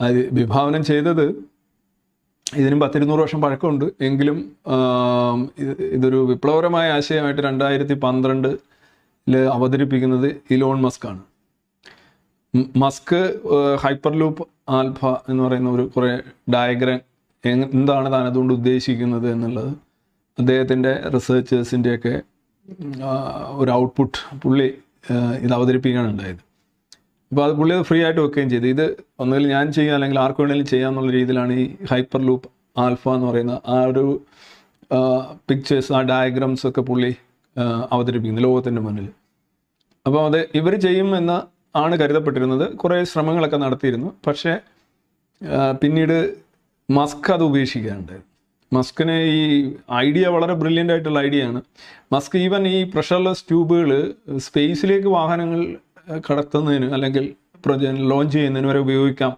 അത് വിഭാവനം ചെയ്തത് ഇതിനും പത്തിരുന്നൂറ് വർഷം പഴക്കമുണ്ട്. എങ്കിലും ഇതൊരു വിപ്ലവകരമായ ആശയമായിട്ട് രണ്ടായിരത്തി പന്ത്രണ്ടിൽ അവതരിപ്പിക്കുന്നത് ഇലോൺ മസ്ക് ആണ് മസ്ക് ഹൈപ്പർ ലൂപ്പ് ആൽഫ എന്ന് പറയുന്ന ഒരു കുറേ ഡയഗ്രാം എന്താണ് താൻ അതുകൊണ്ട് ഉദ്ദേശിക്കുന്നത് എന്നുള്ളത് അദ്ദേഹത്തിന്റെ റിസർച്ചേഴ്സിന്റെയൊക്കെ ഒരു ഔട്ട്പുട്ട് പുള്ളി ഇത് അവതരിപ്പിക്കുകയാണ് ഉണ്ടായത്. അപ്പോൾ അത് പുള്ളി അത് ഫ്രീ ആയിട്ട് വെക്കുകയും ചെയ്തു. ഇത് ഒന്നുകിൽ ഞാൻ ചെയ്യാം അല്ലെങ്കിൽ ആർക്ക് വേണമെങ്കിലും ചെയ്യാമെന്നുള്ള രീതിയിലാണ് ഈ ഹൈപ്പർ ലൂപ്പ് ആൽഫ എന്ന് പറയുന്ന ആ ഒരു പിക്ചേഴ്സ് ആ ഡയഗ്രാംസ് ഒക്കെ പുള്ളി അവതരിപ്പിക്കുന്നു ലോകത്തിന്റെ മുന്നിൽ. അപ്പോൾ അത് ഇവർ ചെയ്യുമെന്ന് ആണ് കരുതപ്പെട്ടിരുന്നത്. കുറേ ശ്രമങ്ങളൊക്കെ നടത്തിയിരുന്നു. പക്ഷേ പിന്നീട് മസ്ക് അത് ഉപേക്ഷിക്കാറുണ്ടായിരുന്നു മസ്കിന് ഈ ഐഡിയ വളരെ ബ്രില്യന്റ് ആയിട്ടുള്ള ഐഡിയ ആണ് മസ്ക് ഈവൻ ഈ പ്രഷർലെസ് ട്യൂബുകൾ സ്പേസിലേക്ക് വാഹനങ്ങൾ കടത്തുന്നതിന് അല്ലെങ്കിൽ ലോഞ്ച് ചെയ്യുന്നതിന് വരെ ഉപയോഗിക്കാം.